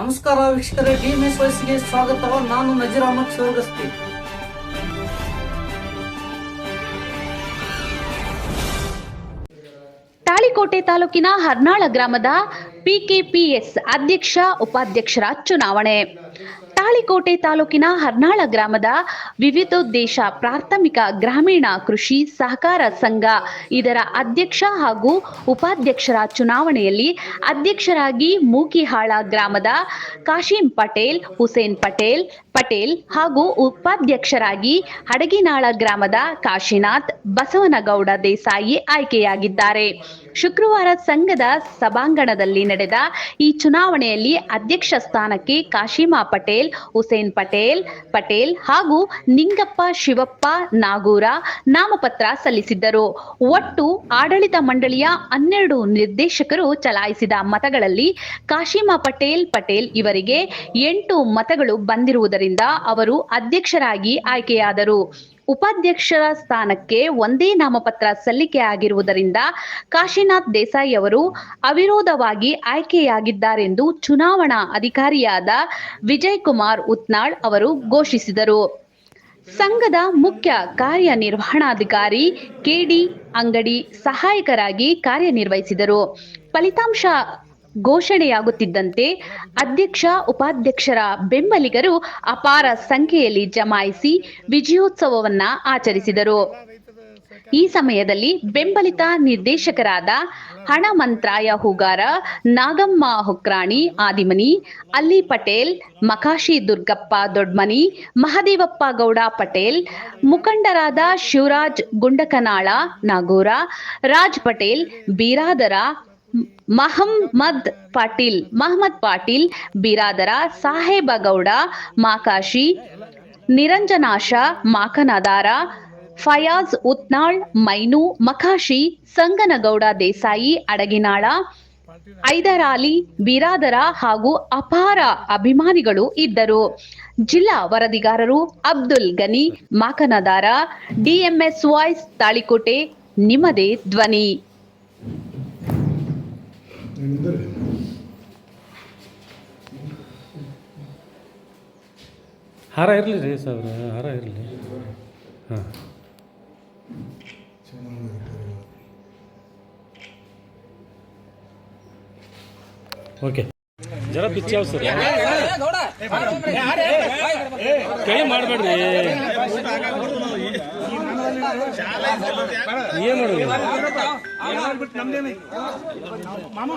ನಮಸ್ಕಾರ ವೀಕ್ಷಕರೇ ಡಿಎಂಎಸ್ ವಯಸ್ಸಿಗೆ ಸ್ವಾಗತ ನಾನು ನಜೀರ್ ಅಹಮದ್ ಶಿವಗಸ್ತಿ ತಾಳಿಕೋಟೆ ತಾಲೂಕಿನ ಹರ್ನಾಳ ಗ್ರಾಮದ ಪಿಕೆಪಿಎಸ್ ಅಧ್ಯಕ್ಷ, ಉಪಾಧ್ಯಕ್ಷರ ಚುನಾವಣೆ. ತಾಳಿಕೋಟೆ ತಾಲೂಕಿನ ಹರ್ನಾಳ ಗ್ರಾಮದ ವಿವಿಧೋದ್ದೇಶ ಪ್ರಾಥಮಿಕ ಗ್ರಾಮೀಣ ಕೃಷಿ ಸಹಕಾರ ಸಂಘ, ಇದರ ಅಧ್ಯಕ್ಷ ಹಾಗೂ ಉಪಾಧ್ಯಕ್ಷರ ಚುನಾವಣೆಯಲ್ಲಿ ಅಧ್ಯಕ್ಷರಾಗಿ ಮೂಕಿಹಾಳ ಗ್ರಾಮದ ಕಾಶಿಂ ಪಟೇಲ್, ಹುಸೇನ್ ಪಟೇಲ್ ಪಟೇಲ್ ಹಾಗೂ ಉಪಾಧ್ಯಕ್ಷರಾಗಿ ಹಡಗಿನಾಳ ಗ್ರಾಮದ ಕಾಶಿನಾಥ್, ಬಸವನಗೌಡ ದೇಸಾಯಿ ಆಯ್ಕೆಯಾಗಿದ್ದಾರೆ. ಶುಕ್ರವಾರ ಸಂಘದ ಸಭಾಂಗಣದಲ್ಲಿ ನಡೆದ ಈ ಚುನಾವಣೆಯಲ್ಲಿ ಅಧ್ಯಕ್ಷ ಸ್ಥಾನಕ್ಕೆ ಕಾಶಿಮಾ ಪಟೇಲ್, ಹುಸೇನ್ ಪಟೇಲ್ ಪಟೇಲ್ ಹಾಗೂ ನಿಂಗಪ್ಪ, ಶಿವಪ್ಪ, ನಾಗೂರ ನಾಮಪತ್ರ ಸಲ್ಲಿಸಿದ್ದರು. ಒಟ್ಟು ಆಡಳಿತ ಮಂಡಳಿಯ ಹನ್ನೆರಡು ನಿರ್ದೇಶಕರು ಚಲಾಯಿಸಿದ ಮತಗಳಲ್ಲಿ ಕಾಶಿಮಾ ಪಟೇಲ್ ಪಟೇಲ್ ಇವರಿಗೆ ಎಂಟು ಮತಗಳು ಬಂದಿರುವುದರಿಂದ ಅವರು ಅಧ್ಯಕ್ಷರಾಗಿ ಆಯ್ಕೆಯಾದರು. ಉಪಾಧ್ಯಕ್ಷರ ಸ್ಥಾನಕ್ಕೆ ಒಂದೇ ನಾಮಪತ್ರ ಸಲ್ಲಿಕೆ ಆಗಿರುವುದರಿಂದ ಕಾಶಿನಾಥ್ ದೇಸಾಯಿ ಅವರು ಅವಿರೋಧವಾಗಿ ಆಯ್ಕೆಯಾಗಿದ್ದಾರೆಂದು ಚುನಾವಣಾ ಅಧಿಕಾರಿಯಾದ ವಿಜಯ್ ಕುಮಾರ್ ಉತ್ನಾಳ್ ಅವರು ಘೋಷಿಸಿದರು. ಸಂಘದ ಮುಖ್ಯ ಕಾರ್ಯನಿರ್ವಹಣಾಧಿಕಾರಿ ಕೆಡಿ ಅಂಗಡಿ ಸಹಾಯಕರಾಗಿ ಕಾರ್ಯನಿರ್ವಹಿಸಿದರು. ಫಲಿತಾಂಶ ಘೋಷಣೆಯಾಗುತ್ತಿದ್ದಂತೆ ಅಧ್ಯಕ್ಷ, ಉಪಾಧ್ಯಕ್ಷರ ಬೆಂಬಲಿಗರು ಅಪಾರ ಸಂಖ್ಯೆಯಲ್ಲಿ ಜಮಾಯಿಸಿ ವಿಜಯೋತ್ಸವವನ್ನ ಆಚರಿಸಿದರು. ಈ ಸಮಯದಲ್ಲಿ ಬೆಂಬಲಿತ ನಿರ್ದೇಶಕರಾದ ಹಣಮಂತ್ರಾಯ ಹೂಗಾರ, ನಾಗಮ್ಮ ಹೊಕ್ರಾಣಿ, ಆದಿಮನಿ, ಅಲ್ಲಿ ಪಟೇಲ್, ಮಕಾಶಿ ದುರ್ಗಪ್ಪ ದೊಡ್ಮನಿ, ಮಹದೇವಪ್ಪ ಗೌಡ ಪಟೇಲ್, ಮುಖಂಡರಾದ ಶಿವರಾಜ್ ಗುಂಡಕನಾಳ ನಾಗೂರ, ರಾಜ್ ಪಟೇಲ್, ಬೀರಾದರ ಮಹಮ್ಮದ್ ಪಾಟೀಲ್ ಮಹಮ್ಮದ್ ಪಾಟೀಲ್, ಬಿರಾದರ ಸಾಹೇಬ ಗೌಡ ಮಾಕಾಶಿ, ನಿರಂಜನಾಶ, ಮಾಕನದಾರ, ಫಯಾಜ್ ಉತ್ನಾಳ್, ಮೈನು ಮಖಾಶಿ ಸಂಗನಗೌಡ ದೇಸಾಯಿ, ಅಡಗಿನಾಳ ಐದರಾಲಿ ಬಿರಾದರ ಹಾಗೂ ಅಪಾರ ಅಭಿಮಾನಿಗಳು ಇದ್ದರು. ಜಿಲ್ಲಾ ವರದಿಗಾರರು ಅಬ್ದುಲ್ ಗನಿ, ಮಾಕನದಾರ ಡಿಎಂಎಸ್ ವಾಯ್ಸ್ ತಾಳಿಕೋಟೆ, ನಿಮ್ಮದೇ ಧ್ವನಿ. ಹಾರ ಇರಲಿ ರೀ ಸರ್ ಹಾರ ಇರಲಿ. ಹಾಂ. ಓಕೆ. ಜರ ಪಿಚ್ಚಾವ್ ಸರ್? ಕೈ ಮಾಡಬೇಡ್ರಿ. ಏನು ಮಾಡೋದು? मामा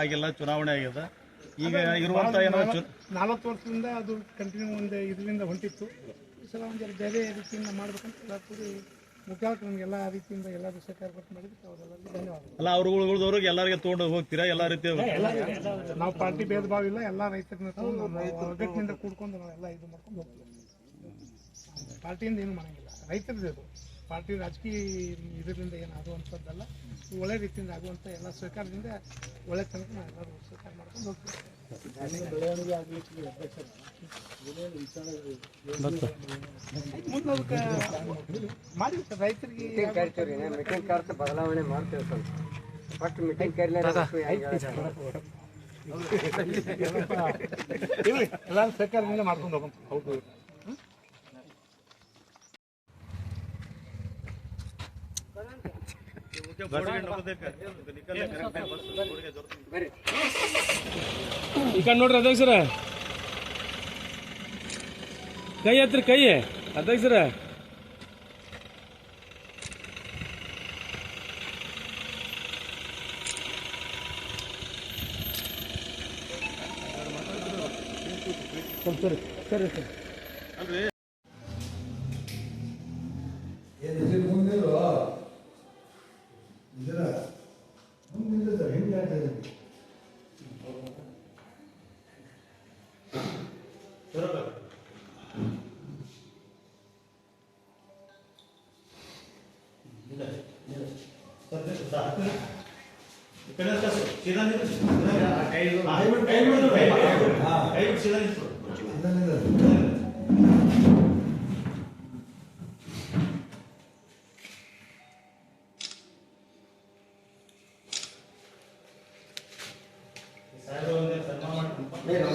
ಆಗಿಲ್ಲ ಚುನಾವಣೆ ಆಗ್ಯದ ಈಗ ಇರುವಂತ ನಾಲ್ವತ್ತು ವರ್ಷದಿಂದ ಅದು ಕಂಟಿನ್ಯೂ ಒಂದು ಇದರಿಂದ ಹೊಂಟಿತ್ತು. ಈ ಸಲ ಒಂದು ಬೇರೆ ರೀತಿಯಿಂದ ಮಾಡ್ಬೇಕಂತ ಎಲ್ಲ ಕೂಡಿ ನಮ್ಗೆ ಎಲ್ಲ ರೀತಿಯಿಂದ ಎಲ್ಲ ಸಹಕಾರ ಕೊಟ್ಟು ಮಾಡಿದ್ದಕ್ಕೆ ಅವರೆಲ್ಲರಿಗೂ ಧನ್ಯವಾದಗಳು. ಅಲ್ಲ ಅವ್ರುಗಳ್ದವ್ರಿಗೆ ಎಲ್ಲರಿಗೆ ತೊಗೊಂಡು ಹೋಗ್ತೀರಾ? ಎಲ್ಲ ರೀತಿ ನಾವು ಪಾರ್ಟಿ ಭೇದ ಭಾವ ಇಲ್ಲ ಎಲ್ಲ ರೈತರನ್ನ ತಗೊಂಡು ನಾವು ಒಗ್ಗಟ್ಟಿನಿಂದ ಕೂಡ್ಕೊಂಡು ನಾವು ಎಲ್ಲ ಇದು ಮಾಡ್ಕೊಂಡು ಹೋಗ್ತೀವಿ. ಪಾರ್ಟಿಯಿಂದ ಏನು ಮಾಡಂಗಿಲ್ಲ. ರೈತರದ್ದು ಪಾರ್ಟಿ ರಾಜಕೀಯ ಇದರಿಂದ ಏನು ಆಗುವಂಥದ್ದಲ್ಲ ಒಳ್ಳೆ ರೀತಿಯಿಂದ ಆಗುವಂಥ ಎಲ್ಲ ಸ್ವೀಕಾರದಿಂದ ಒಳ್ಳೆ ತನಕ ನಾವು ಎಲ್ಲರೂ ಸಹಕಾರ ಮಾಡ್ಕೊಂಡು ಹೋಗ್ತೀವಿ. ಮುಂದೆ ಅದಕ್ಕೆ ಮಾಡಿ ರೈತರಿಗೆ ಬದಲಾವಣೆ ಮಾಡ್ತೇವೆ ಸ್ವಲ್ಪ. ಒಟ್ಟು ಮೀಟಿಂಗ್ ಕರಿಲ ಇರ್ಲಿ, ಎಲ್ಲರೂ ಸಹಕಾರದಿಂದ ಮಾಡ್ಕೊಂಡು ಹೋಗೋಣ. ಹೌದು. ಈ ಕಡೆ ನೋಡ್ರಿ ಅಧ್ಯಕ್ಷರ. ಕೈ ಹತ್ರ ಕೈ. ಅಧ್ಯಕ್ಷರ. ಸರಿ ಸರಿ. ಸರಿ બરોબર ఇక్కడ కసు సీదా నిలుచు కై కై కై కై సీదా నిలుచు సీదా నిలుచు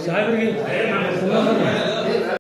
ಸಾಹೇಬ್ರಿಗೆ